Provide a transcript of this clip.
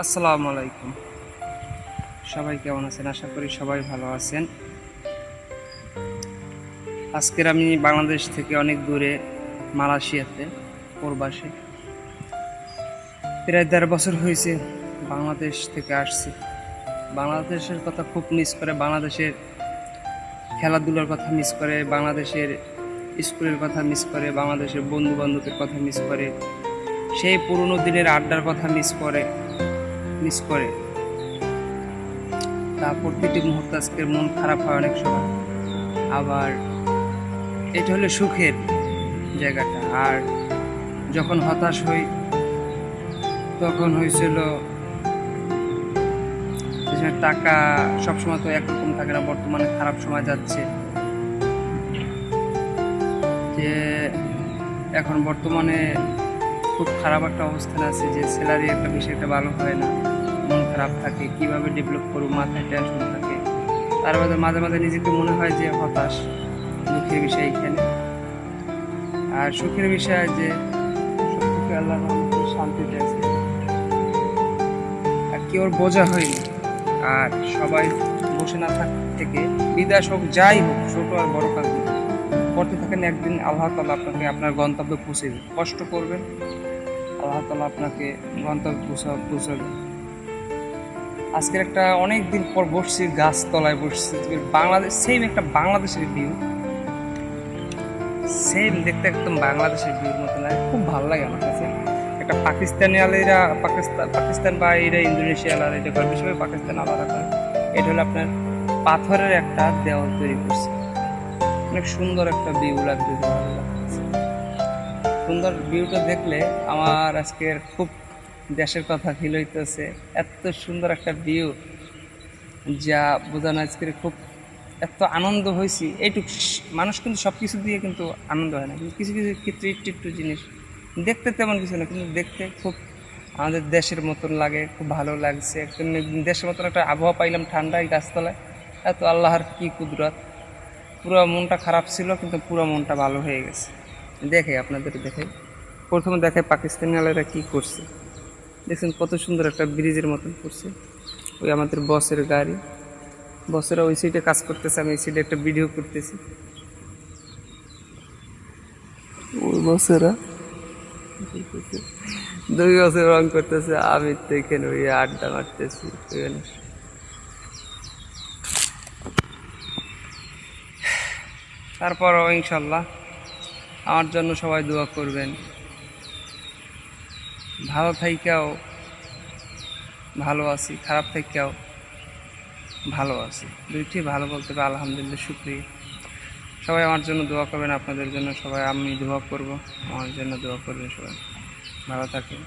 আসসালামু আলাইকুম। সবাই কেমন আছেন? আশা করি সবাই ভালো আছেন। আজকের আমি বাংলাদেশ থেকে অনেক দূরে, মালয়েশিয়াতে, প্রবাসে। প্রায় দেড় বছর হয়েছে বাংলাদেশ থেকে আসছি। বাংলাদেশের কথা খুব মিস করে, বাংলাদেশের খেলাধুলার কথা মিস করে, বাংলাদেশের স্কুলের কথা মিস করে, বাংলাদেশের বন্ধু বান্ধবের কথা মিস করে, সেই পুরনো দিনের আড্ডার কথা মিস করে। মিস করে। তা প্রতিটি মুহূর্তে আজকের মন খারাপ হয় অনেক সময়। আবার এটা হলো সুখের জায়গাটা। আর যখন হতাশ হই, তখন হয়েছিল টাকা সবসময় তো একরকম থাকে না, বর্তমানে খারাপ সময় যাচ্ছে। যে এখন বর্তমানে খুব খারাপ একটা অবস্থানে আছে যে স্যালারি একটা বিষয়টা ভালো হয় না, মন খারাপ থাকে, কীভাবে ডেভেলপ করব, মাথায় টেনশন থাকে। তার মধ্যে মাঝে মাঝে নিজেকে মনে হয় যে হতাশ, দুঃখের বিষয় এখানে। আর সুখের বিষয় যে সত্যি আল্লাহ শান্তি আছে আর কেউ বোঝা হয়নি। আর সবাই বসে না থাক থেকে বিদায় হোক, যাই হোক, ছোট আর বড় কাজ করতে থাকেন, একদিন আল্লাহ তালা আপনাকে আপনার গন্তব্যে পৌঁছে দেবে। কষ্ট করবেন, আল্লাহ তালা আপনাকে গন্তব্যে পৌঁছা পৌঁছাবে আজকের একটা অনেক দিন পর বসছি গাছ তলায় বসছি বাংলাদেশ সেম একটা বাংলাদেশের ভিউ সেম দেখতে একদম বাংলাদেশের ভিউর মতো লাগে খুব ভালো লাগে আমার কাছে। একটা পাকিস্তানি আলাইরা পাকিস্তান পাকিস্তান বা এরা ইন্দোনেশিয়া আলাদা এটা করে পাকিস্তান আলাদা করে। এটা হলো আপনার পাথরের একটা দেওয়াল তৈরি করছে। অনেক সুন্দর একটা ভিউ লাগবে সুন্দর ভিউটা দেখলে আমার আজকের খুব দেশের কথা ফিল হইতেছে। এত সুন্দর একটা ভিউ যা বোঝানো আজকের খুব এত আনন্দ হয়েছি এইটুক মানুষ কিন্তু সব কিছু দিয়ে কিন্তু আনন্দ হয় না। কিন্তু কিছু কিছু ক্ষেত্রে একটু একটু জিনিস দেখতে তেমন কিছু না, কিন্তু দেখতে খুব আমাদের দেশের মতন লাগে, খুব ভালো লাগছে। একদম দেশের মতন একটা আবহাওয়া পাইলাম ঠান্ডা এই গাছতলায়। এত আল্লাহর কি কুদরত। পুরো মনটা খারাপ ছিল, কিন্তু পুরো মনটা ভালো হয়ে গেছে। দেখে আপনাদের দেখে। প্রথমে দেখে পাকিস্তানি আলারা কী করছে। দেখছেন কত সুন্দর একটা ব্রিজের মতন করছে। ওই আমাদের বসের গাড়ি। বসেরা ওই সাইডে কাজ করতেছে, আমি এই সাইডে একটা ভিডিও করতেছি। ওই বসেরা দুই বছর রং করতেছে, আমি তো এখানে ওই আড্ডা মারতেছি তারপরও ইনশাল্লাহ আমার জন্য সবাই দোয়া করবেন। ভালো থাইকাও ভালো আছি, খারাপ থাইকাও ভালো আছি। দুইটি ভালো বলতে হবে আলহামদুলিল্লাহ, শুক্রিয়া। সবাই আমার জন্য দোয়া করবেন, আপনাদের জন্য সবাই আমি দোয়া করব, আমার জন্য দোয়া করবেন সবাই। ভালো থাকেন।